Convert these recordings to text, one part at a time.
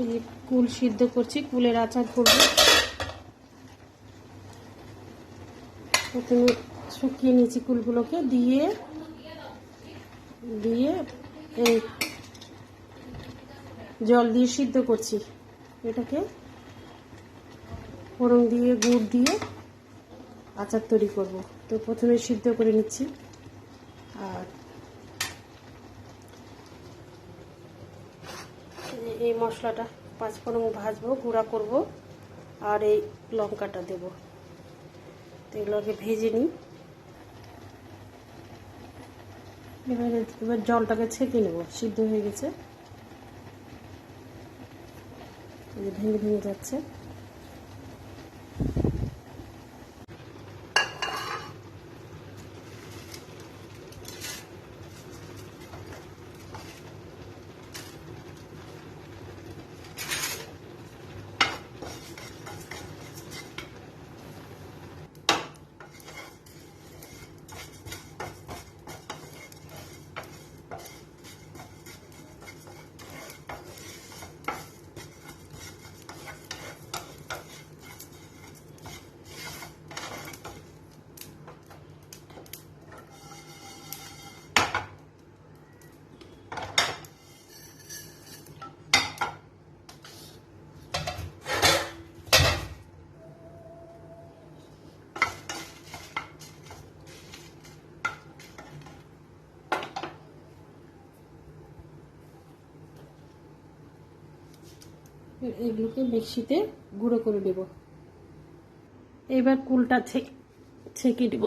এই কুল সিদ্ধ করছি, কুলের আচার করব। প্রথমে শুকিয়ে নিয়েছি কুলগুলোকে, দিয়ে দিয়ে এই জল দিয়ে সিদ্ধ করছি এটাকে। ফোড়ন দিয়ে, গুড় দিয়ে আচার তৈরি করব। তো প্রথমে সিদ্ধ করে নিচ্ছি। আর এই- মশলাটা পাঁচফোড়ন ভাজবো, গুঁড়া করব, আর এই লঙ্কাটা দেব। তো এগুলোকে ভেজে নিই। এবারে এবার জলটাকে ছেঁকে নেব, সিদ্ধ হয়ে গেছে। ভেঙে ভেঙে যাচ্ছে। এগুলোকে মিক্সিতে গুঁড়ো করে নেব এবার কুলটা ছেঁকে দেব।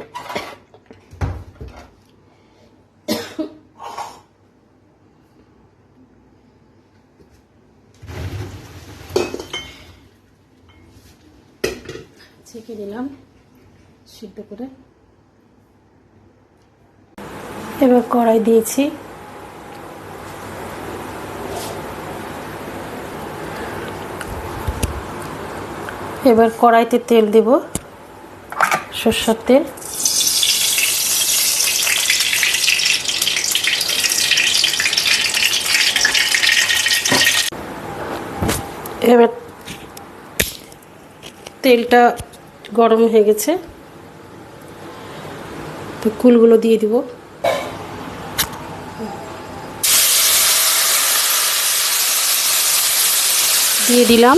ছেঁকে দিলাম সিদ্ধ করে। এবার কড়াই দিয়েছি এবার কড়াইতে তেল দেব, সর্ষের তেল। এবার তেলটা গরম হয়ে গেছে। তো কুলগুলো দিয়ে দিব। দিয়ে দিলাম।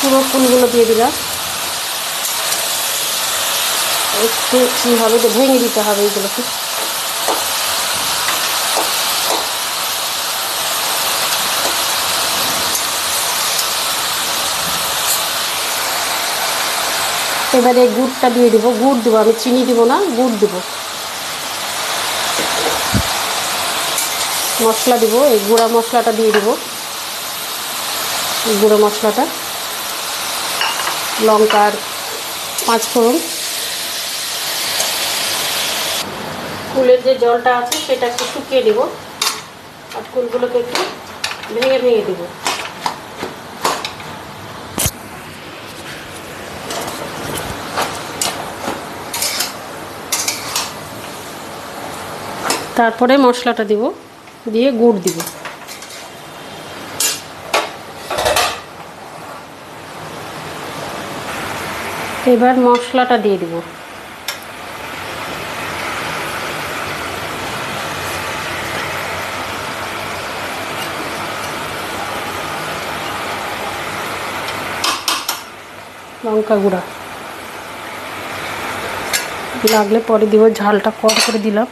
পুরো ফুলগুলো দিয়ে দিলাম। একটু কী হবে যে ভেঙে দিতে হবে এইগুলোকে। এবারে গুড়টা দিয়ে দিব। গুড় দেবো, আমি চিনি দিব না, গুড় দেবো। মশলা দিব, এই গুঁড়া মশলাটা দিয়ে দিব। গুঁড়ো মশলাটা। লঙ্কার পাঁচ ফোড়ন। কুলের যে জলটা আছে সেটা একটু শুকিয়ে দেবো আর কুলগুলোকে একটু ভেঙে ভেঙে দেবো। তারপরে মশলাটা দিব, দিয়ে গুড় দিব। এবার মশলাটা দিয়ে দিব। লঙ্কা গুঁড়া। লাগলে পরে দিব ঝালটা কম করে দিলাম।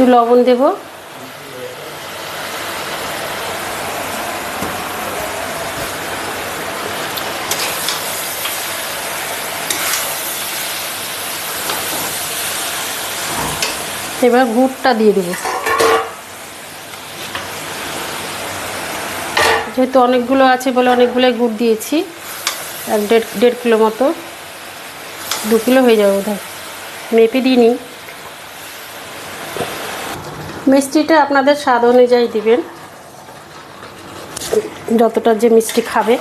একটু লবণ দেব। এবার গুড়টা দিয়ে দেব। যেহেতু অনেকগুলো আছে বলে অনেকগুলোই গুড় দিয়েছি, এক দেড় দেড় কিলো মতো। দু কিলো হয়ে যাবে বোধ হয় মেপে দিইনি। মিষ্টিটা আপনাদের স্বাদ অনুযায়ী দিবেন। যতটা যে মিষ্টি খাবে।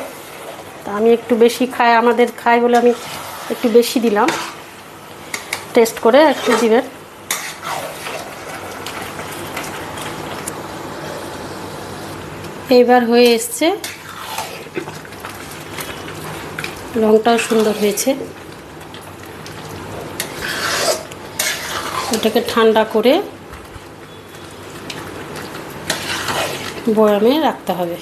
তা আমি একটু বেশি খাই, আমাদের খাই বলে আমি একটু বেশি দিলাম। টেস্ট করে একটু দিবেন। এইবার হয়ে এসছে। রংটাও সুন্দর হয়েছে। এটাকে ঠান্ডা করে বয়ামে রাখতে হবে।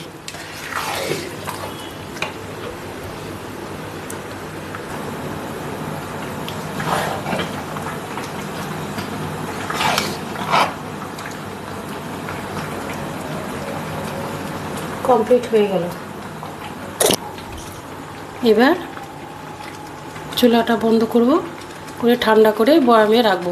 কমপ্লিট হয়ে গেল। এবার চুলাটা বন্ধ করব, করে ঠান্ডা করে বয়ামে রাখব।